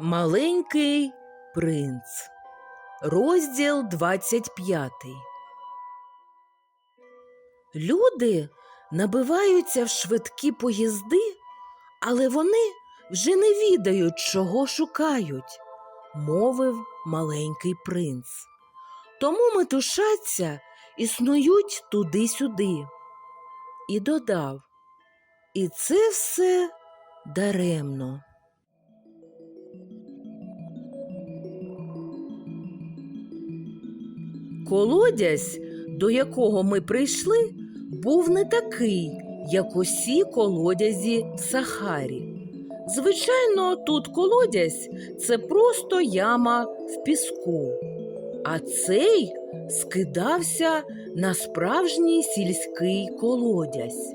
Маленький принц. Розділ 25. Люди набиваються в швидкі поїзди, але вони вже не відають, чого шукають, мовив маленький принц. Тому метушаться і снують туди-сюди. І додав, і це все даремно. Колодязь, до якого ми прийшли, був не такий, як усі колодязі в Сахарі. Звичайно, тут колодязь це просто яма в піску, а цей скидався на справжній сільський колодязь.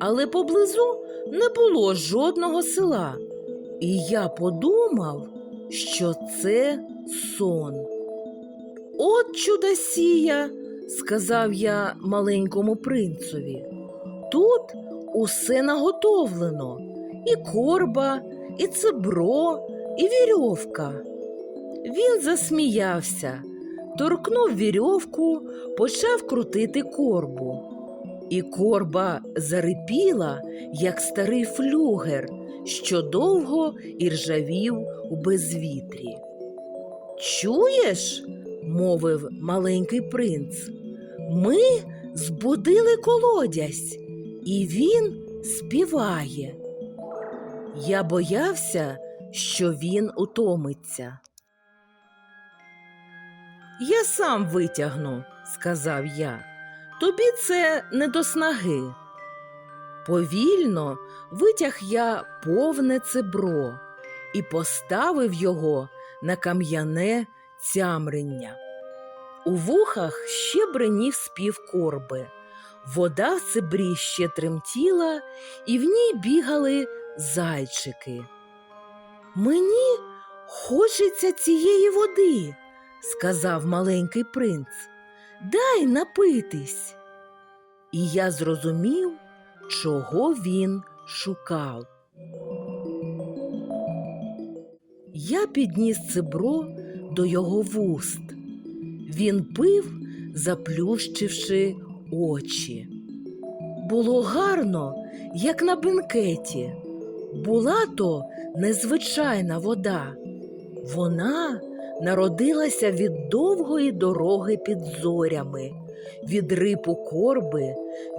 Але поблизу не було жодного села, і я подумав, що це сон. От чудосія, сказав я маленькому принцові. Тут усе наготовлено і корба, і цебро, і вірьовка. Він засміявся, торкнув вірьовку, почав крутити корбу. І корба зарипіла, як старий флюгер, що довго іржавів у безвітрі. Чуєш? Мовив маленький принц. Ми збудили колодязь, і він співає. Я боявся, що він утомиться. Я сам витягну, сказав я. Тобі це не до снаги. Повільно витяг я повне цебро і поставив його на кам'яне цямрення. У вухах ще бренів спів корби. Вода в цебрі ще тремтіла, і в ній бігали зайчики. Мені хочеться цієї води, сказав маленький принц. Дай напитись. І я зрозумів, чого він шукав. Я підніс цебро до його вуст. Він пив, заплющивши очі. Було гарно, як на бенкеті. Була то незвичайна вода. Вона народилася від довгої дороги під зорями, від рипу корби,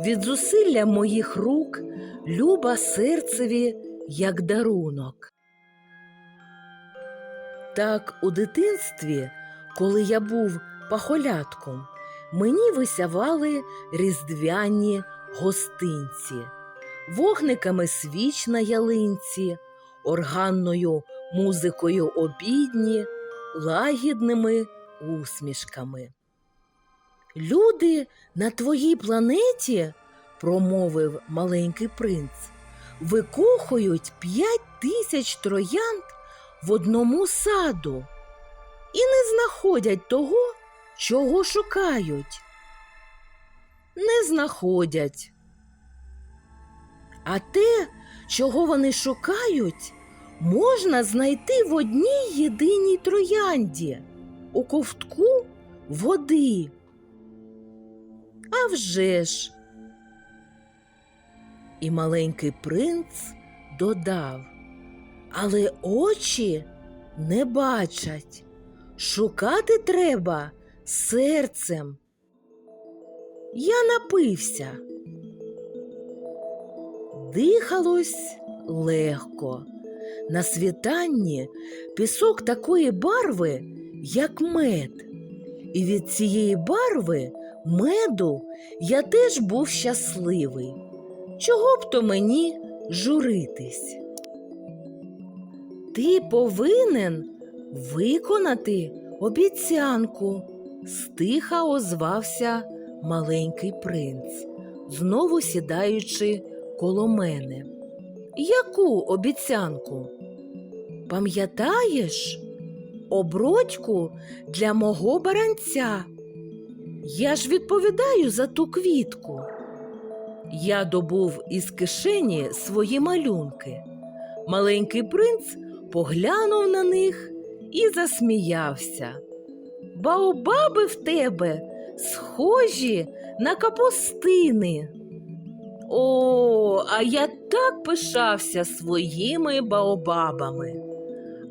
від зусилля моїх рук, люба серцеві, як дарунок. Так у дитинстві, коли я був пахолятком, мені висявали різдвяні гостинці, вогниками свіч на ялинці, органною музикою обідні, лагідними усмішками. Люди на твоїй планеті, промовив маленький принц, викохують п'ять тисяч троянд в одному саду і не знаходять того, чого шукають. Не знаходять. А те, чого вони шукають, можна знайти в одній єдиній троянді у ковтку води. А вже ж. І маленький принц додав але очі не бачать. Шукати треба серцем. Я напився. Дихалось легко. На світанні пісок такої барви, як мед. І від цієї барви меду я теж був щасливий. Чого б то мені журитись? Ти повинен виконати обіцянку, стиха озвався маленький принц, знову сідаючи коло мене. Яку обіцянку? Пам'ятаєш? Обродьку для мого баранця. Я ж відповідаю за ту квітку. Я добув із кишені свої малюнки. Маленький принц поглянув на них і засміявся. Баобаби в тебе схожі на капустини. О, а я так пишався своїми баобабами.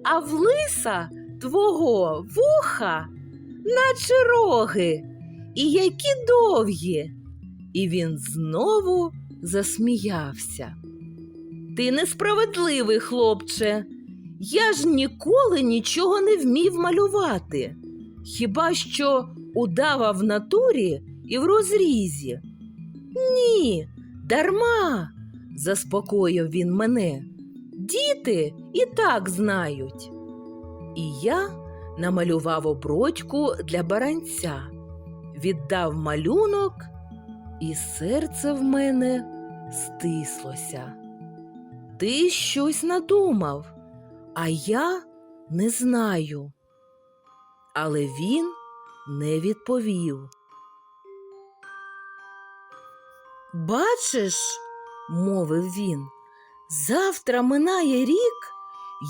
А в лиса твого вуха, наче роги, і які довгі. І він знову засміявся. Ти несправедливий, хлопче. Я ж ніколи нічого не вмів малювати. Хіба що удава в натурі і в розрізі. Ні, дарма, заспокоїв він мене. Діти і так знають. І я намалював обродьку для баранця, віддав малюнок, і серце в мене стислося. Ти щось надумав, а я не знаю. Але він не відповів. Бачиш, мовив він, завтра минає рік,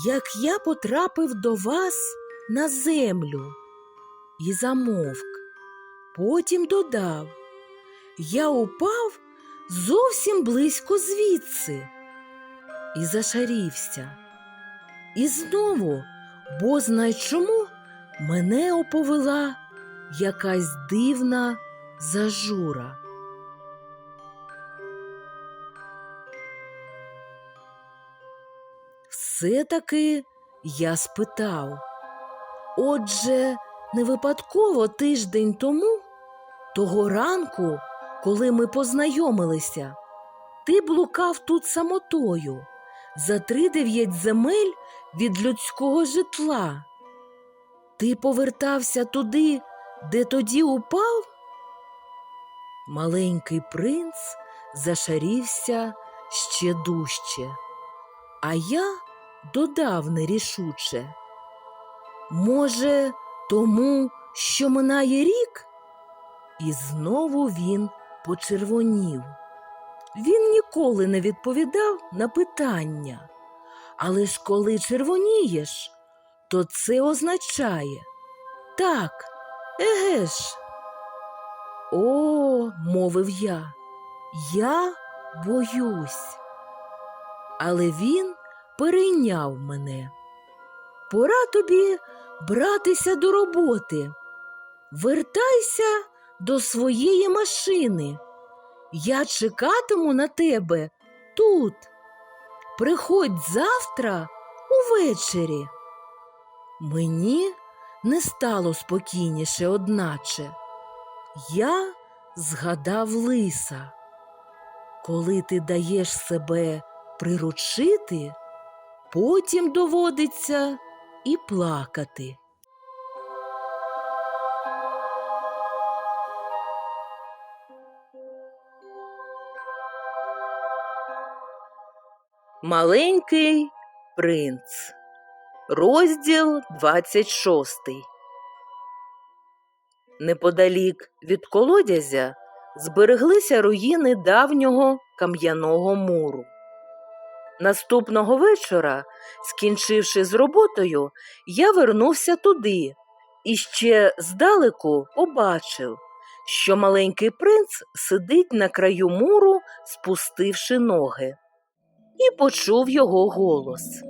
як я потрапив до вас на землю. І замовк. Потім додав Я упав зовсім близько звідси і зашарівся. І знову, бо знай чому, мене оповела якась дивна зажура. Все-таки я спитав. Отже, не випадково тиждень тому, того ранку, коли ми познайомилися, ти блукав тут самотою за три дев'ять земель від людського житла. Ти повертався туди, де тоді упав? Маленький принц зашарівся ще дужче, а я додав нерішуче. Може, тому, що минає рік? І знову він почервонів. Він ніколи не відповідав на питання. Але ж коли червонієш, то це означає так, еге ж. О, мовив я, я боюсь. Але він перейняв мене. Пора тобі братися до роботи. Вертайся до своєї машини. Я чекатиму на тебе тут. Приходь завтра увечері. Мені не стало спокійніше, одначе. Я згадав лиса. Коли ти даєш себе приручити, потім доводиться і плакати. Маленький принц. Розділ 26 Неподалік від колодязя збереглися руїни давнього кам'яного муру. Наступного вечора, скінчивши з роботою, я вернувся туди і ще здалеку побачив, що маленький принц сидить на краю муру, спустивши ноги, і почув його голос.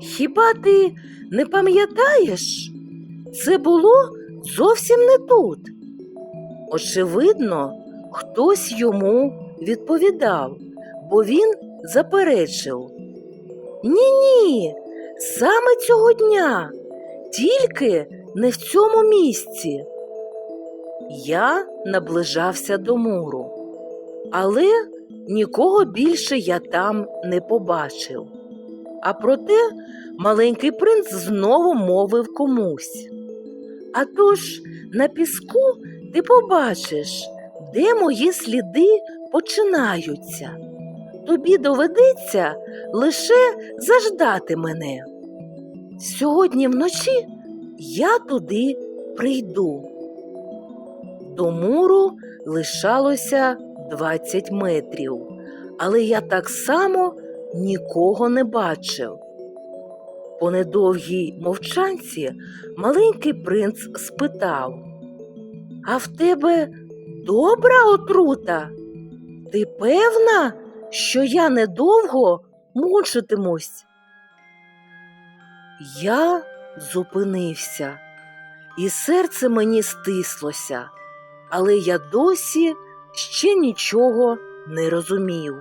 Хіба ти не пам'ятаєш? Це було зовсім не тут. Очевидно, хтось йому відповідав, бо він заперечив. Ні, ні, саме цього дня, тільки не в цьому місці. Я наближався до муру, але нікого більше я там не побачив. А проте маленький принц знову мовив комусь. А тож на піску ти побачиш, де мої сліди починаються. Тобі доведеться лише заждати мене. Сьогодні вночі я туди прийду. До муру лишалося 20 метрів, але я так само нікого не бачив. По недовгій мовчанці маленький принц спитав А в тебе добра отрута? Ти певна, що я недовго мучитимусь? Я зупинився, і серце мені стислося, але я досі ще нічого не розумів.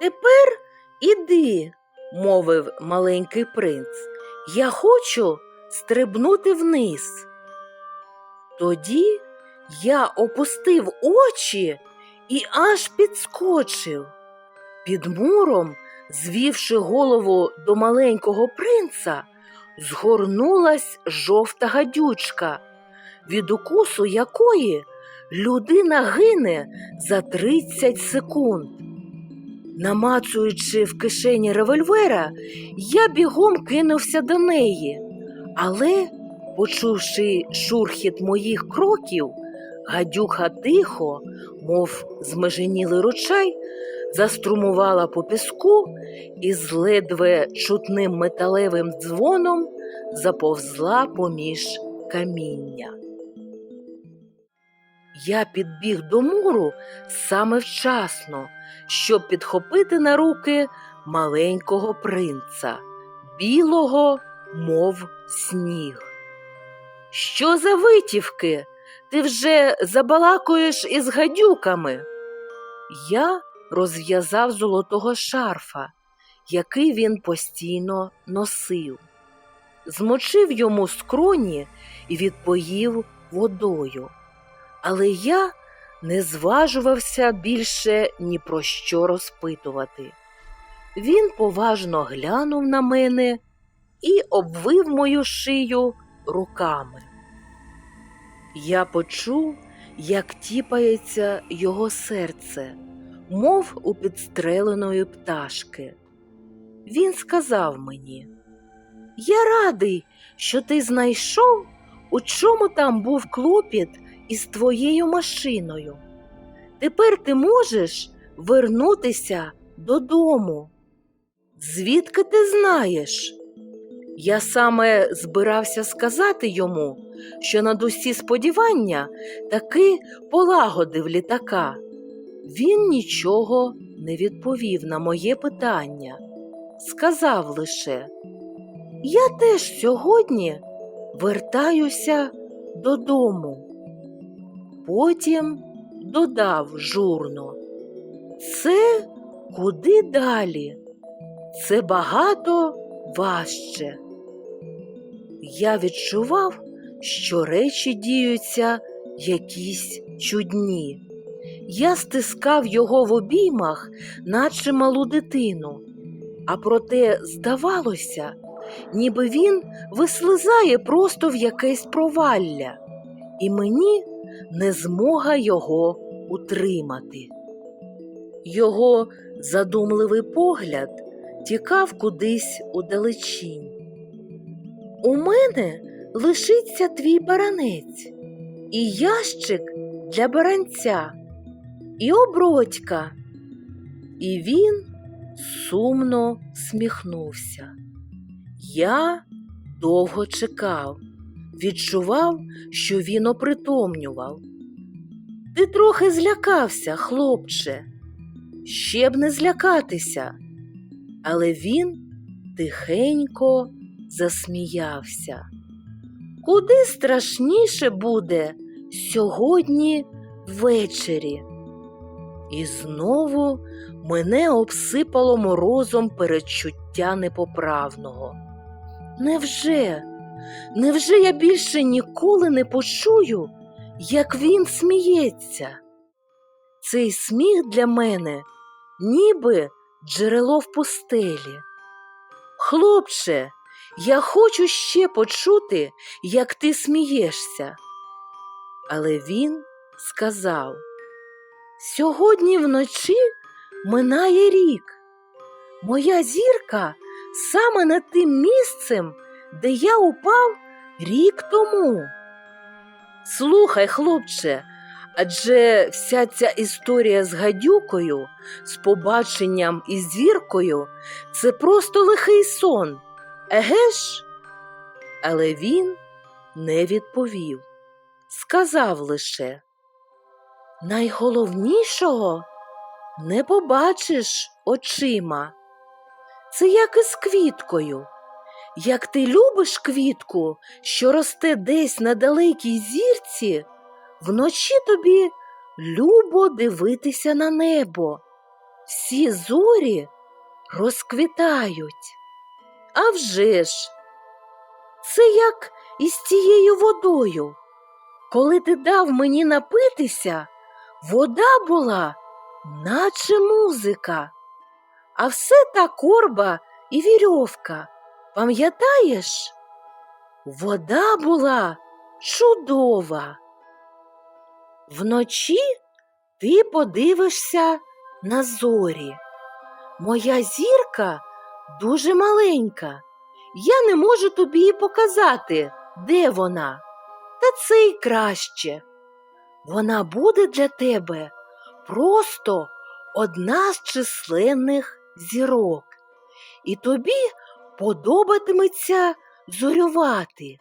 Тепер іди, мовив маленький принц, я хочу стрибнути вниз. Тоді я опустив очі і аж підскочив. Під муром, звівши голову до маленького принца, згорнулась жовта гадючка, від укусу якої людина гине за 30 секунд. Намацуючи в кишені револьвера, я бігом кинувся до неї, але, почувши шурхіт моїх кроків, гадюка тихо, мов змеженілий ручай, заструмувала по піску і з ледве чутним металевим дзвоном заповзла поміж каміння. Я підбіг до муру саме вчасно, щоб підхопити на руки маленького принца, білого, мов сніг. Що за витівки? Ти вже забалакуєш із гадюками? Я розв'язав золотого шарфа, який він постійно носив, змочив йому скроні і відпоїв водою. Але я не зважувався більше ні про що розпитувати. Він поважно глянув на мене і обвив мою шию руками. Я почув, як тіпається його серце, мов у підстреленої пташки. Він сказав мені, я радий, що ти знайшов, у чому там був клопіт із твоєю машиною. Тепер ти можеш вернутися додому. Звідки ти знаєш? Я саме збирався сказати йому, що над усі сподівання таки полагодив літака. Він нічого не відповів на моє питання, сказав лише, я теж сьогодні вертаюся додому. Потім додав журно. Це куди далі? Це багато важче. Я відчував, що речі діються якісь чудні. Я стискав його в обіймах, наче малу дитину, а проте здавалося, ніби він вислизає просто в якесь провалля, і мені не змога його утримати. Його задумливий погляд тікав кудись удалечінь. У мене лишиться твій баранець, і ящик для баранця, і обродька. І він сумно сміхнувся. Я довго чекав, відчував, що він опритомнював. Ти трохи злякався, хлопче, ще б не злякатися. Але він тихенько засміявся. Куди страшніше буде сьогодні ввечері? І знову мене обсипало морозом передчуття непоправного. Невже, невже я більше ніколи не почую, як він сміється? Цей сміх для мене ніби джерело в пустелі. Хлопче, я хочу ще почути, як ти смієшся. Але він сказав Сьогодні вночі минає рік. Моя зірка саме над тим місцем, де я упав рік тому. Слухай, хлопче, Адже вся ця історія з гадюкою, з побаченням і зіркою це просто лихий сон. Еге ж? Але він не відповів, сказав лише найголовнішого не побачиш очима. Це як із квіткою. Як ти любиш квітку, що росте десь на далекій зірці, вночі тобі любо дивитися на небо. Всі зорі розквітають. А вже ж, це як із тією водою. Коли ти дав мені напитися, вода була, наче музика, а все та корба і вірьовка. Пам'ятаєш? Вода була чудова. Вночі ти подивишся на зорі. Моя зірка дуже маленька. Я не можу тобі і показати, де вона. Та це й краще. Вона буде для тебе просто одна з численних зірок, і тобі подобатиметься зорювати.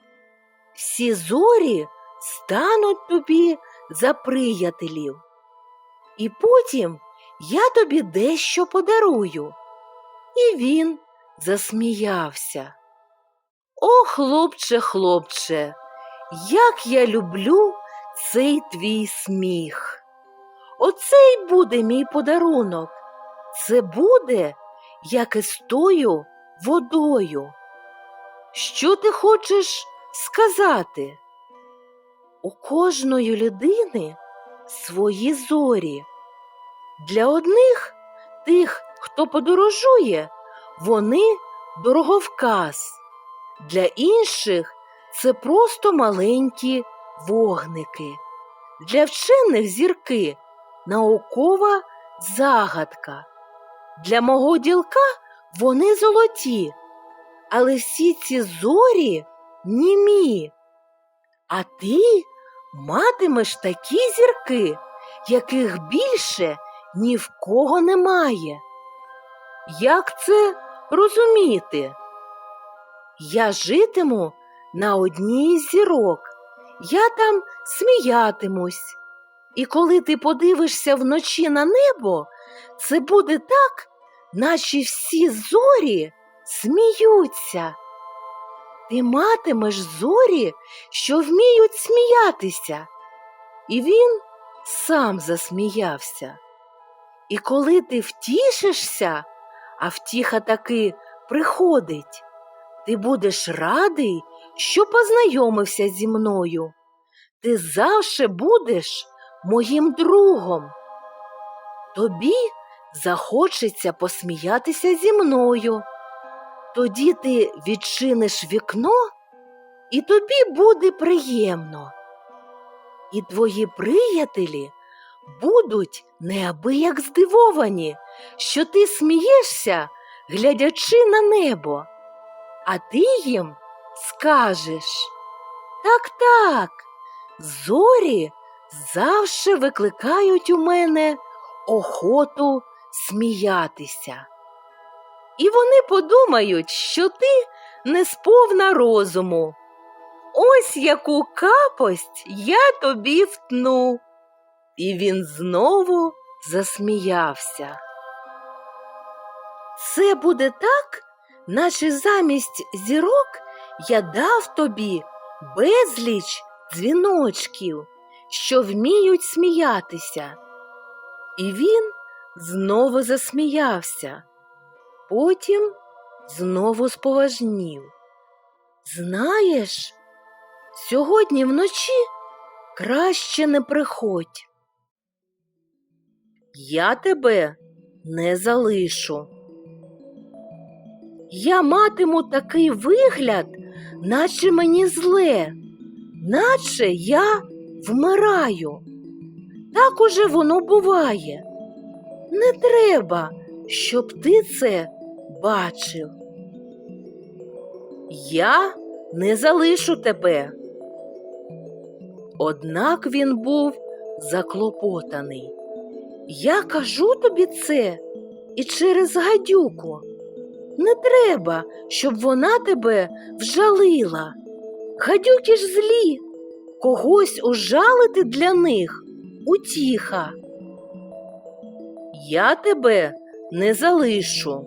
Всі зорі стануть тобі за приятелів. І потім я тобі дещо подарую. І він засміявся. О, хлопче, хлопче, як я люблю цей твій сміх. Оце й буде мій подарунок. Це буде, як із тою водою. Що ти хочеш сказати? У кожної людини свої зорі. Для одних, тих, хто подорожує, вони дороговказ. Для інших це просто маленькі вогники. Для вчених зірки наукова загадка. Для мого ділка вони золоті, але всі ці зорі німі. А ти матимеш такі зірки, яких більше ні в кого немає. Як це розуміти? Я житиму на одній із зірок, я там сміятимусь. І коли ти подивишся вночі на небо, це буде так, наче всі зорі сміються. Ти матимеш зорі, що вміють сміятися. І він сам засміявся. І коли ти втішишся, а втіха таки приходить, ти будеш радий, що познайомився зі мною. Ти завше будеш моїм другом. Тобі захочеться посміятися зі мною. Тоді ти відчиниш вікно, і тобі буде приємно. І твої приятелі будуть неабияк здивовані, що ти смієшся, глядячи на небо, а ти їм скажеш так, так, зорі завжди викликають у мене охоту сміятися. І вони подумають, що ти не сповна розуму. Ось яку капость я тобі втну. І він знову засміявся. Це буде так, наче замість зірок я дав тобі безліч дзвіночків, що вміють сміятися. І він знову засміявся, потім знову споважнів. Знаєш, сьогодні вночі краще не приходь. Я тебе не залишу. Я матиму такий вигляд, наче мені зле, наче я вмираю. Так уже воно буває. Не треба, щоб ти це бачив. Я не залишу тебе. Однак він був заклопотаний. Я кажу тобі це і через гадюку. Не треба, щоб вона тебе вжалила. Гадюки ж злі, когось ужалити для них утіха. Я тебе не залишу.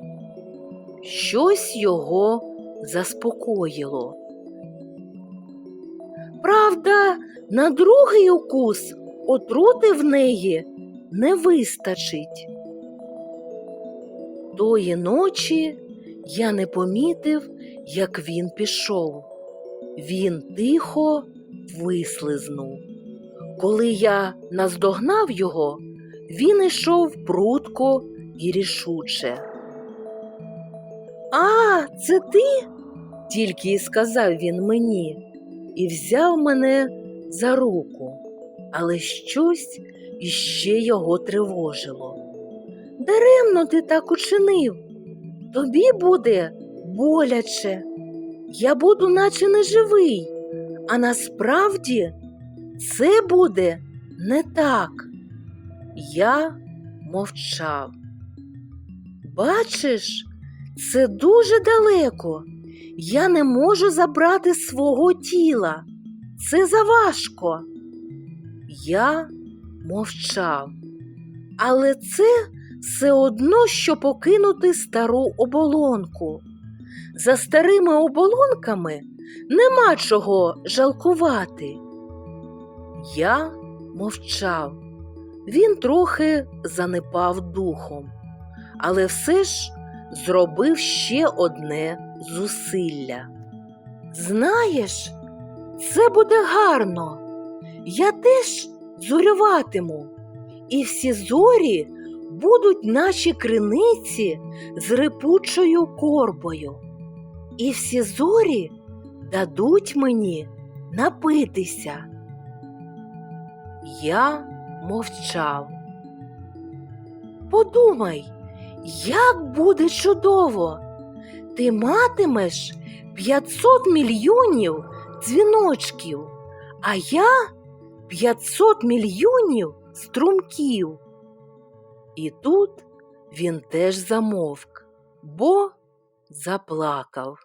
Щось його заспокоїло. Правда, на другий укус отрути в неї не вистачить. Тої ночі я не помітив, як він пішов. Він тихо вислизнув. Коли я наздогнав його, він ішов прудко і рішуче. А, це ти? тільки й сказав він мені і взяв мене за руку, але щось іще його тривожило. Даремно ти так учинив. Тобі буде боляче. Я буду, наче неживий, а насправді це буде не так. Я мовчав. Бачиш, це дуже далеко. Я не можу забрати свого тіла. Це заважко. Я мовчав. Але це все одно, що покинути стару оболонку. За старими оболонками нема чого жалкувати. Я мовчав. Він трохи занепав духом, але все ж зробив ще одне зусилля. Знаєш, це буде гарно. Я теж зорюватиму, і всі зорі будуть наші криниці з рипучою корбою. І всі зорі дадуть мені напитися. Я мовчав. Подумай, як буде чудово! Ти матимеш 500 мільйонів дзвіночків, а я 500 мільйонів струмків. І тут він теж замовк, бо заплакав.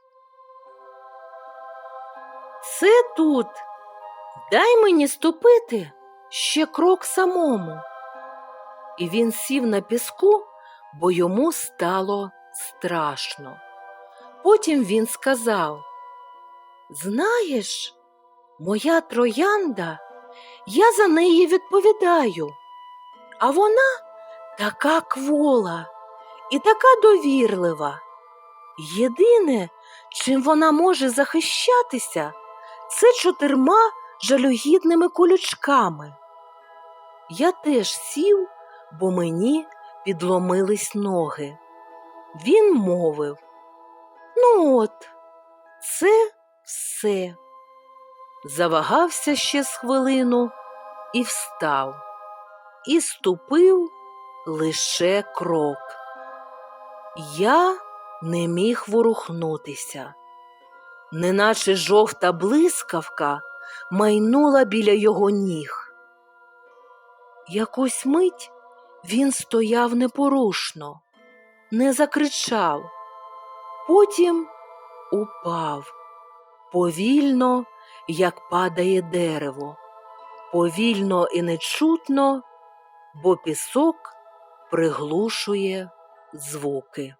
Це тут. Дай мені ступити ще крок самому. І він сів на піску, бо йому стало страшно. Потім він сказав: Знаєш, моя троянда, я за неї відповідаю, а вона така квола і така довірлива. Єдине, чим вона може захищатися, це чотирма жалюгідними колючками. Я теж сів, бо мені підломились ноги. Він мовив Ну от, це все. Завагався ще з хвилину і встав, і ступив лише крок. Я не міг ворухнутися, неначе жовта блискавка майнула біля його ніг. Якусь мить він стояв непорушно, не закричав, потім упав повільно, як падає дерево, повільно і нечутно, бо пісок приглушує звуки.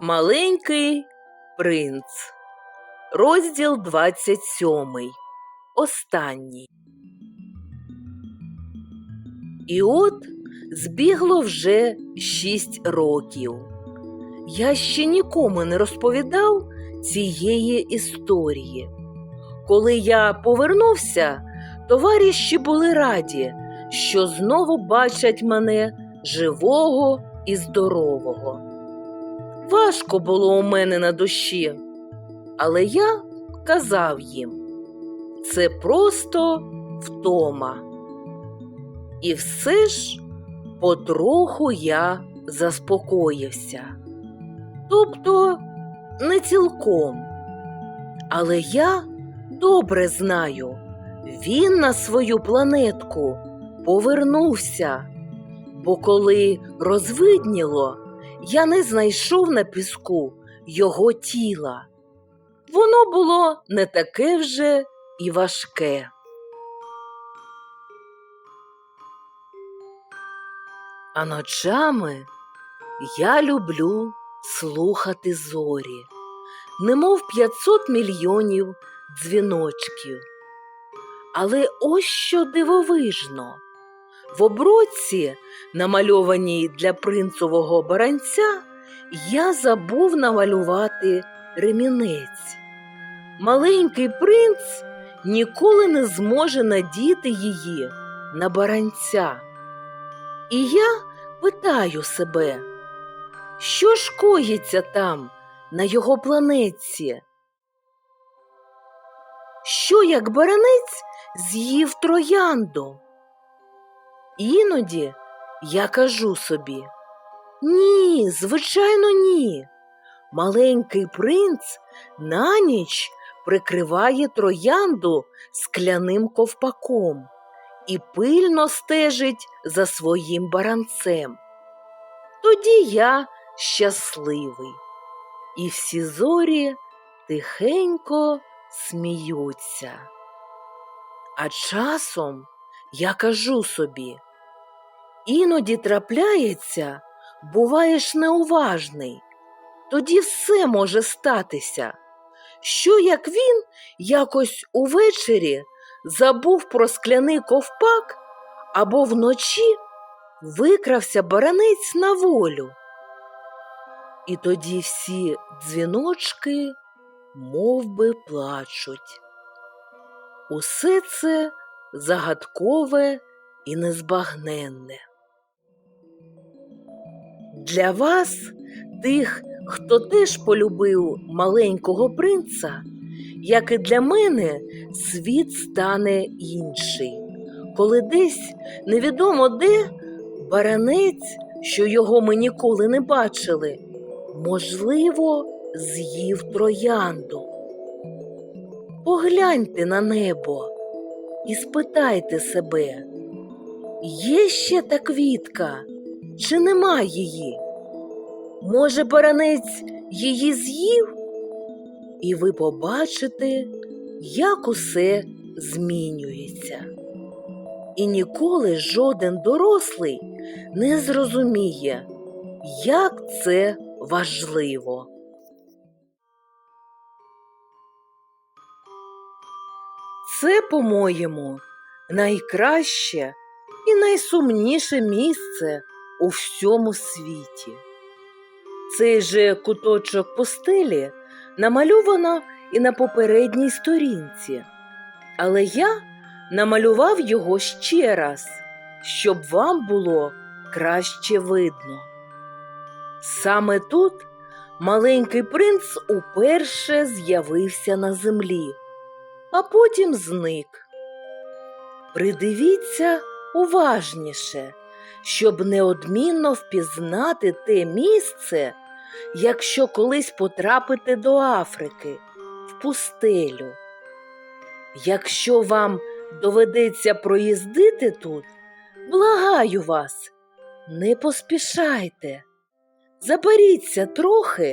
Маленький принц. Розділ 27. Останній. І от збігло вже шість років. Я ще нікому не розповідав цієї історії. Коли я повернувся, товариші були раді, що знову бачать мене живого і здорового. Важко було у мене на душі, але я казав їм це просто втома. І все ж потроху я заспокоївся. Тобто не цілком. Але я добре знаю, він на свою планетку повернувся, бо коли розвидніло, я не знайшов на піску його тіла. Воно було не таке вже і важке. А ночами я люблю слухати зорі, немов 500 мільйонів дзвіночків. Але ось що дивовижно. В оброці, намальованій для принцового баранця, я забув намалювати ремінець. Маленький принц ніколи не зможе надіти її на баранця. І я питаю себе, що ж коїться там, на його планетці? Що як баранець з'їв троянду? Іноді я кажу собі ні, звичайно, ні. Маленький принц на ніч прикриває троянду скляним ковпаком і пильно стежить за своїм баранцем. Тоді я щасливий, і всі зорі тихенько сміються. А часом я кажу собі, іноді трапляється, буваєш неуважний, тоді все може статися. Що як він якось увечері забув про скляний ковпак або вночі викрався баранець на волю. І тоді всі дзвіночки мов би, плачуть. Усе це загадкове і незбагненне. Для вас, тих, хто теж полюбив маленького принца, як і для мене, світ стане інший, коли десь невідомо де баранець, що його ми ніколи не бачили, можливо, з'їв троянду. Погляньте на небо і спитайте себе, є ще та квітка, чи нема її? Може, баранець її з'їв? І ви побачите, як усе змінюється. І ніколи жоден дорослий не зрозуміє, як це важливо. Це, по-моєму, найкраще і найсумніше місце у всьому світі. Цей же куточок постелі намальовано і на попередній сторінці, але я намалював його ще раз, щоб вам було краще видно. Саме тут маленький принц уперше з'явився на землі а потім зник. Придивіться уважніше, щоб неодмінно впізнати те місце, якщо колись потрапите до Африки в пустелю. Якщо вам доведеться проїздити тут, благаю вас, не поспішайте, заберіться трохи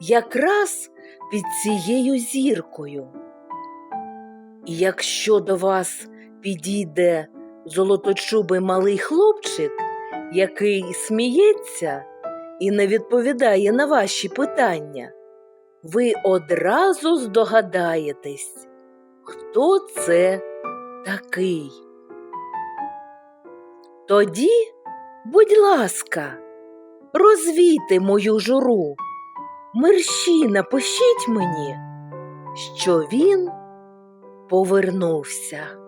якраз під цією зіркою. І якщо до вас підійде золоточубий малий хлопчик, який сміється і не відповідає на ваші питання, ви одразу здогадаєтесь, хто це такий. Тоді, будь ласка, розвійте мою журу, мерщі напишіть мені, що він повернувся.